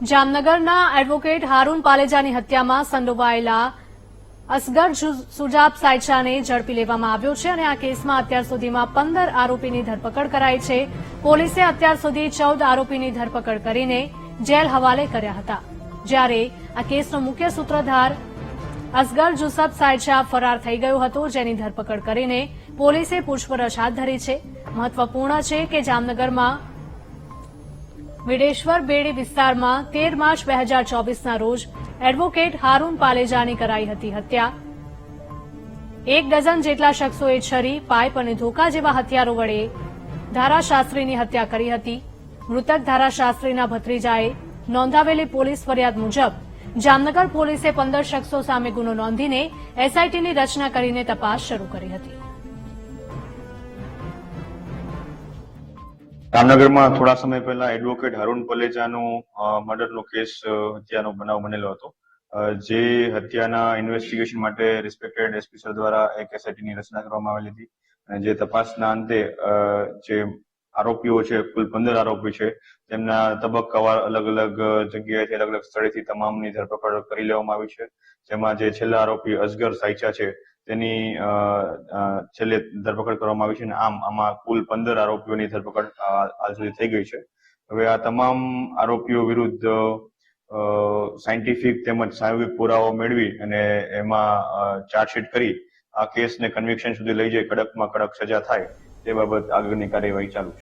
જામનગરના એડવોકેટ હારૂન પાલેજાની હત્યામાં સંડોવાયેલા અસગર સુજાબ સાયચાને ઝડપી લેવામાં આવ્યો છે અને આ કેસમાં અત્યાર સુધીમાં પંદર આરોપીની ધરપકડ કરાઈ છે. પોલીસે અત્યાર સુધી ચૌદ આરોપીની ધરપકડ કરીને જેલ હવાલે કર્યા હતા. જ્યારે આ કેસનો મુખ્ય સૂત્રધાર અસગર જુસબ સાયચા ફરાર થઈ ગયો હતો, જેની ધરપકડ કરીને પોલીસે પૂછપરછ હાથ ધરી છે. મહત્વપૂર્ણ છે કે જામનગરમાં વિડેશ્વર બેડી વિસ્તારમાં તેર માર્ચ બે હજાર ચોવીસના રોજ એડવોકેટ હારૂન પાલેજાની કરાઈ હતી હત્યા. એક ડઝન જેટલા શખ્સોએ છરી, પાઇપ અને ધોકા જેવા હથિયારો વડે ધારાશાસ્ત્રીની હત્યા કરી હતી. મૃતક ધારાશાસ્ત્રીના ભત્રીજાએ નોંધાવેલી પોલીસ ફરિયાદ મુજબ જામનગર પોલીસે પંદર શખ્સો સામે ગુનો નોંધીને એસઆઈટીની રચના કરીને તપાસ શરૂ કરી હતી. જામનગરમાં થોડા સમય પહેલા એડવોકેટ હરુણ પલેજાનો મર્ડરનો કેસ હત્યાનો બનાવ બનેલો હતો. જે હત્યાના ઇન્વેસ્ટિગેશન માટે રિસ્પેક્ટેડ એસપી સર દ્વારા એક એસઆઈટીની રચના કરવામાં આવેલી હતી. અને જે તપાસના અંતે જે આરોપીઓ છે, કુલ પંદર આરોપી છે, તેમના તબક્કાવાર અલગ અલગ જગ્યાએથી અલગ અલગ સ્થળેથી તમામની ધરપકડ કરી લેવામાં આવી છે. જેમાં જે છેલ્લા આરોપી અસગર સાયચા છે તેની છેલ્લે ધરપકડ કરવામાં આવી છે અને આમ આમાં કુલ પંદર આરોપીઓની ધરપકડ હાલ સુધી થઈ ગઈ છે. હવે આ તમામ આરોપીઓ વિરુદ્ધ સાયન્ટિફિક તેમજ સાયોગિક પુરાવો મેળવી અને એમાં ચાર્જશીટ કરી આ કેસને કન્વિક્શન સુધી લઈ જઈ, કડકમાં કડક સજા થાય તે બાબત આગળની કાર્યવાહી ચાલુ છે.